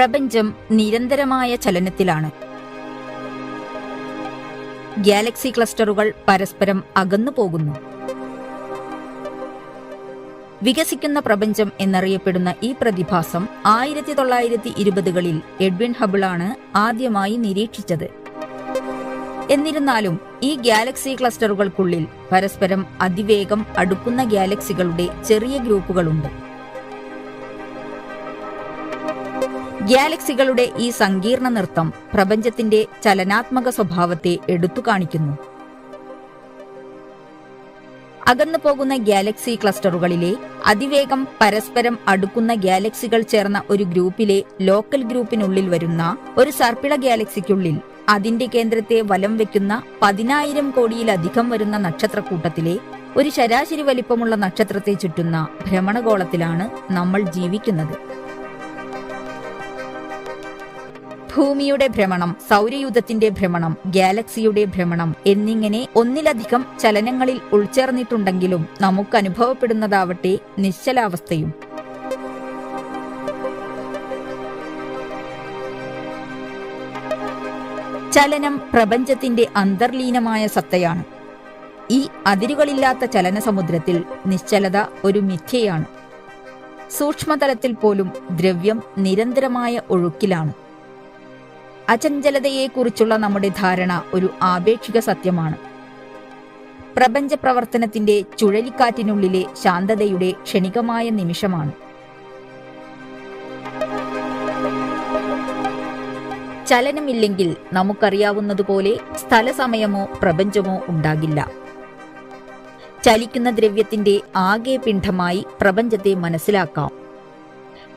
പ്രപഞ്ചം നിരന്തരമായ ചലനത്തിലാണ്. ഗാലക്സി ക്ലസ്റ്ററുകൾ പരസ്പരം അകന്നു പോകുന്നു. വികസിക്കുന്ന പ്രപഞ്ചം എന്നറിയപ്പെടുന്ന ഈ പ്രതിഭാസം ആയിരത്തി തൊള്ളായിരത്തി ഇരുപതുകളിൽ എഡ്വിൻ ഹബിളാണ് ആദ്യമായി നിരീക്ഷിച്ചത്. എന്നിരുന്നാലും ഈ ഗാലക്സി ക്ലസ്റ്ററുകൾക്കുള്ളിൽ പരസ്പരം അതിവേഗം അടുക്കുന്ന ഗാലക്സികളുടെ ചെറിയ ഗ്രൂപ്പുകളുണ്ട്. ഗാലക്സികളുടെ ഈ സങ്കീർണ നൃത്തം പ്രപഞ്ചത്തിന്റെ ചലനാത്മക സ്വഭാവത്തെ എടുത്തു കാണിക്കുന്നു അകന്നു പോകുന്ന ഗാലക്സി ക്ലസ്റ്ററുകളിലെ അതിവേഗം പരസ്പരം അടുക്കുന്ന ഗാലക്സികൾ ചേർന്ന ഒരു ഗ്രൂപ്പിലെ ലോക്കൽ ഗ്രൂപ്പിനുള്ളിൽ വരുന്ന ഒരു സർപ്പിള ഗാലക്സിക്കുള്ളിൽ അതിന്റെ കേന്ദ്രത്തെ വലം വെക്കുന്ന പതിനായിരം കോടിയിലധികം വരുന്ന നക്ഷത്രക്കൂട്ടത്തിലെ ഒരു ശരാശരി വലിപ്പമുള്ള നക്ഷത്രത്തെ ചുറ്റുന്ന ഭ്രമണഗോളത്തിലാണ് നമ്മൾ ജീവിക്കുന്നത്. ഭൂമിയുടെ ഭ്രമണം സൗരയൂഥത്തിന്റെ ഭ്രമണം ഗാലക്സിയുടെ ഭ്രമണം എന്നിങ്ങനെ ഒന്നിലധികം ചലനങ്ങളിൽ ഉൾച്ചേർന്നിട്ടുണ്ടെങ്കിലും നമുക്ക് അനുഭവപ്പെടുന്നതാവട്ടെ നിശ്ചലാവസ്ഥയും. ചലനം പ്രപഞ്ചത്തിന്റെ അന്തർലീനമായ സത്തയാണ്. ഈ അതിരുകളില്ലാത്ത ചലന സമുദ്രത്തിൽ നിശ്ചലത ഒരു മിഥ്യയാണ്. സൂക്ഷ്മതലത്തിൽ പോലും ദ്രവ്യം നിരന്തരമായ ഒഴുക്കിലാണ്. അചഞ്ചലതയെക്കുറിച്ചുള്ള നമ്മുടെ ധാരണ ഒരു ആപേക്ഷിക സത്യമാണ്. പ്രപഞ്ച പ്രവർത്തനത്തിന്റെ ചുഴലിക്കാറ്റിനുള്ളിലെ ശാന്തതയുടെ ക്ഷണികമായ നിമിഷമാണ്. ചലനമില്ലെങ്കിൽ നമുക്കറിയാവുന്നതുപോലെ സ്ഥലസമയമോ പ്രപഞ്ചമോ ഉണ്ടാകില്ല. ചലിക്കുന്ന ദ്രവ്യത്തിന്റെ ആകെ പിണ്ഡമായി പ്രപഞ്ചത്തെ മനസ്സിലാക്കാം.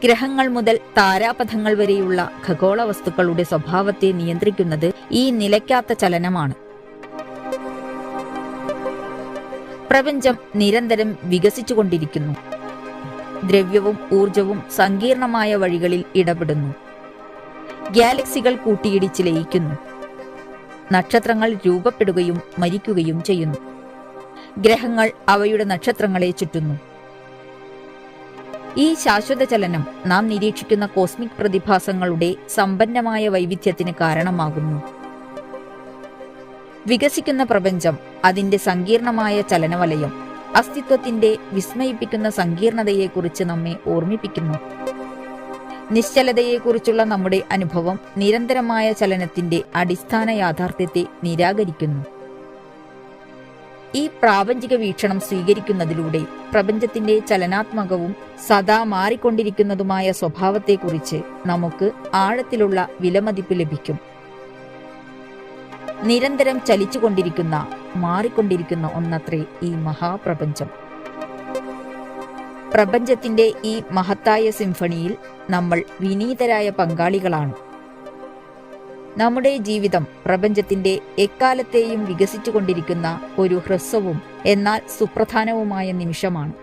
ഗ്രഹങ്ങൾ മുതൽ താരാപഥങ്ങൾ വരെയുള്ള ഖഗോള വസ്തുക്കളുടെ സ്വഭാവത്തെ നിയന്ത്രിക്കുന്നത് ഈ നിലയ്ക്കാത്ത ചലനമാണ്. പ്രപഞ്ചം നിരന്തരം വികസിച്ചുകൊണ്ടിരിക്കുന്നു. ദ്രവ്യവും ഊർജവും സങ്കീർണമായ വഴികളിൽ ഇടപെടുന്നു. ഗാലക്സികൾ കൂട്ടിയിടിച്ച് ലയിക്കുന്നു. നക്ഷത്രങ്ങൾ രൂപപ്പെടുകയും മരിക്കുകയും ചെയ്യുന്നു. ഗ്രഹങ്ങൾ അവയുടെ നക്ഷത്രങ്ങളെ ചുറ്റുന്നു. ഈ ശാശ്വത ചലനം നാം നിരീക്ഷിക്കുന്ന കോസ്മിക് പ്രതിഭാസങ്ങളുടെ സമ്പന്നമായ വൈവിധ്യത്തിന് കാരണമാകുന്നു. വികസിക്കുന്ന പ്രപഞ്ചം അതിന്റെ സങ്കീർണമായ ചലനവലയം അസ്തിത്വത്തിന്റെ വിസ്മയിപ്പിക്കുന്ന സങ്കീർണതയെക്കുറിച്ച് നമ്മെ ഓർമ്മിപ്പിക്കുന്നു. നിശ്ചലതയെക്കുറിച്ചുള്ള നമ്മുടെ അനുഭവം നിരന്തരമായ ചലനത്തിന്റെ അടിസ്ഥാന യാഥാർത്ഥ്യത്തെ നിരാകരിക്കുന്നു. ഈ പ്രാപഞ്ചിക വീക്ഷണം സ്വീകരിക്കുന്നതിലൂടെ പ്രപഞ്ചത്തിന്റെ ചലനാത്മകവും സദാ മാറിക്കൊണ്ടിരിക്കുന്നതുമായ സ്വഭാവത്തെക്കുറിച്ച് നമുക്ക് ആഴത്തിലുള്ള വിലമതിപ്പ് ലഭിക്കും. നിരന്തരം ചലിച്ചുകൊണ്ടിരിക്കുന്ന മാറിക്കൊണ്ടിരിക്കുന്ന ഒന്നത്രേ ഈ മഹാപ്രപഞ്ചം. പ്രപഞ്ചത്തിന്റെ ഈ മഹത്തായ സിംഫണിയിൽ നമ്മൾ വിനീതരായ പങ്കാളികളാണ്. നമ്മുടെ ജീവിതം പ്രപഞ്ചത്തിന്റെ എക്കാലത്തെയും വികസിച്ചുകൊണ്ടിരിക്കുന്ന ഒരു ഹ്രസ്വവും എന്നാൽ സുപ്രധാനവുമായ നിമിഷമാണ്.